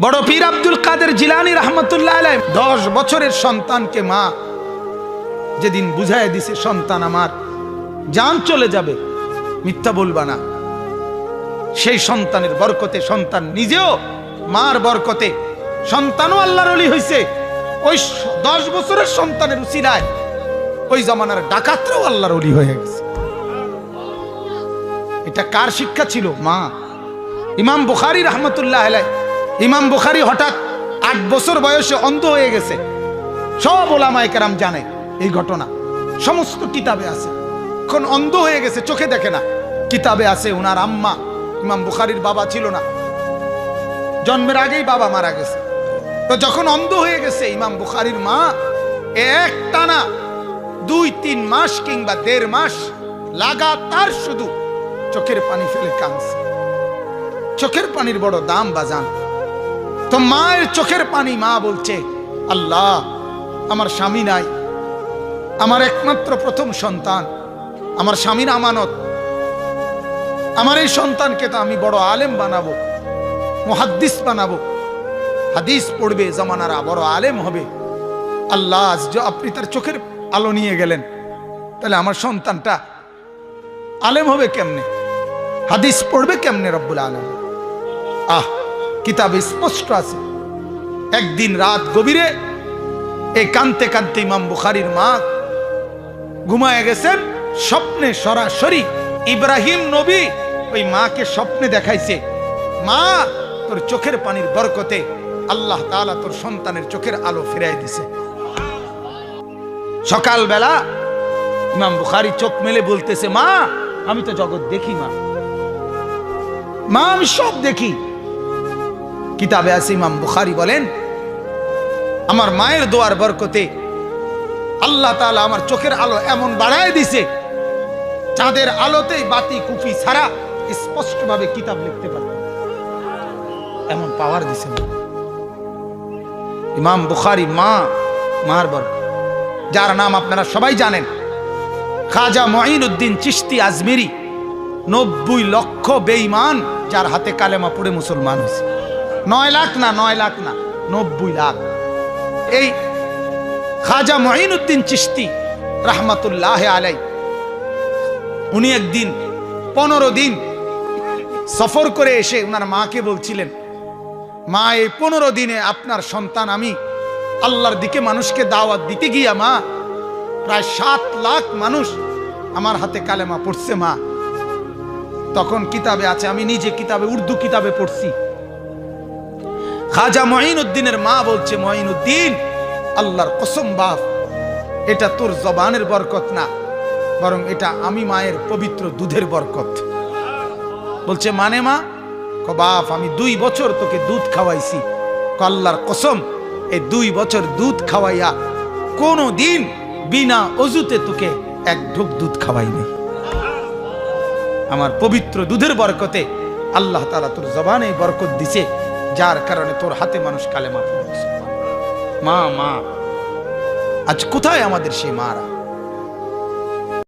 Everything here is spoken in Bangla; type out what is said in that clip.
বড় পীর আব্দুল কাদের জিলানি রহমতুল্লাহ আলাই দশ বছরের সন্তানকে মা যেদিন বুঝাই দিছে, সন্তান আমার যান চলে যাবে, মিথ্যা বলবা না। সেই সন্তানের বরকতে, সন্তান নিজেও মার বরকতে, সন্তানও আল্লাহর অলি হয়েছে ওই দশ বছরের সন্তানের উচিলায় ওই জমানার ডাকাতরাও আল্লাহর অলি হয়ে গেছে। এটা কার শিক্ষা ছিল? মা। ইমাম বুখারি রহমতুল্লাহ আলাই ইমাম বুখারি হঠাৎ আট বছর বয়সে অন্ধ হয়ে গেছে। সব ওলামায় কেরাম জানে এই ঘটনা। সমস্ত কিতাবে আছে। এখন অন্ধ হয়ে গেছে, চোখে দেখে না। কিতাবে আছে ওনার আম্মা, ইমাম বুখারির বাবা ছিল না। জন্মের আগেই বাবা মারা গেছে। তো যখন অন্ধ হয়ে গেছে, ইমাম বুখারির মা এক টানা দুই, তিন মাস কিংবা দেড় মাস লাগাতার শুধু চোখের পানি ফেলে কাঁদছে। চোখের পানির বড় দাম বাজান। তো মায়ের চোখের পানি মা বলছে, আল্লাহ, আমার স্বামী নাই। আমার একমাত্র প্রথম সন্তান। আমার স্বামীর আমানত। আমার এই সন্তানকে তো আমি বড় আলেম বানাবো, মুহাদ্দিস বানাবো। হাদিস পড়বে জমানারা, বড় আলেম হবে। আল্লাহ আজ আপনি তার চোখের আলো নিয়ে গেলেন, তাহলে আমার সন্তানটা আলেম হবে কেমনে? হাদিস পড়বে কেমনে রব্বুল আলম আহ কিতাবে স্পষ্ট আছে। একদিন রাত গভীরে এই কানতে কানতে ইমাম বুখারির মা ঘুমায় গেছেন, স্বপ্নে সরাসরি ইব্রাহিম নবী ওই মাকে স্বপ্নে দেখাইছে, মা, তোর চোখের পানির বরকতে আল্লাহ তাআলা তোর সন্তানের চোখের আলো ফিরাই দিছে। সকালবেলা ইমাম বুখারি চোখ মেলে বলতেছে, মা, আমি তো জগৎ দেখি, মা। মা, আমি সব দেখি। কিতাবে আছে ইমাম বুখারি বলেন, আমার মায়ের দোয়ার বরকতে আল্লাহ তাআলা আমার চোখের আলো এমন বাড়ায় দিছে, চাঁদের আলোতেই বাতি কুফি ছাড়া স্পষ্টভাবে কিতাব লিখতে পারত এমন পাওয়ার দিছে। ইমাম বুখারি মা, মার বরকত যার নাম আপনারা সবাই জানেন, খাজা মঈনুদ্দিন চিশতি আজমিরি, নব্বই লক্ষ বেঈমান, যার হাতে কালেমা পড়ে মুসলমান হয়েছে নয় লাখ না, নয় লাখ না, নব্বই লাখ। এই খাজা মঈনুদ্দিন চিস্তি রাহমাতুল্লাহ আলাই উনি একদিন পনেরো দিন সফর করে এসে ওনার মাকে বলছিলেন, মা, এই পনেরো দিনে আপনার সন্তান আমি আল্লাহর দিকে মানুষকে দাওয়াত দিতে গিয়া, মা, প্রায় সাত লাখ মানুষ আমার হাতে কালেমা পড়ছে, মা। তখন কিতাবে আছে, আমি নিজে কিতাবে, উর্দু কিতাবে পড়ছি। খাজা মঈনুদ্দিনের মা বলছে, মঈনুদ্দিন, আল্লাহর কসম বাপ, এটা তোর জবানের বরকত না, বরং এটা আমি মায়ের পবিত্র দুধের বরকত। বলছে মানে মা? ক, বাপ, আমি দুই বছর তোকে দুধ খাওয়াইছি। ক, আল্লাহর কসম, এই দুই বছর দুধ খাওয়াইয়া কোনো দিন বিনা অজুতে তোকে এক ঢোক দুধ খাওয়াই নেই। আমার পবিত্র দুধের বরকতে আল্লাহ তালা তোর জবানে বরকত দিছে। যার কারণে তোর হাতে মানুষ কালেমা পড়ে। মা মা আজ কোথায় আমাদের সেই মারা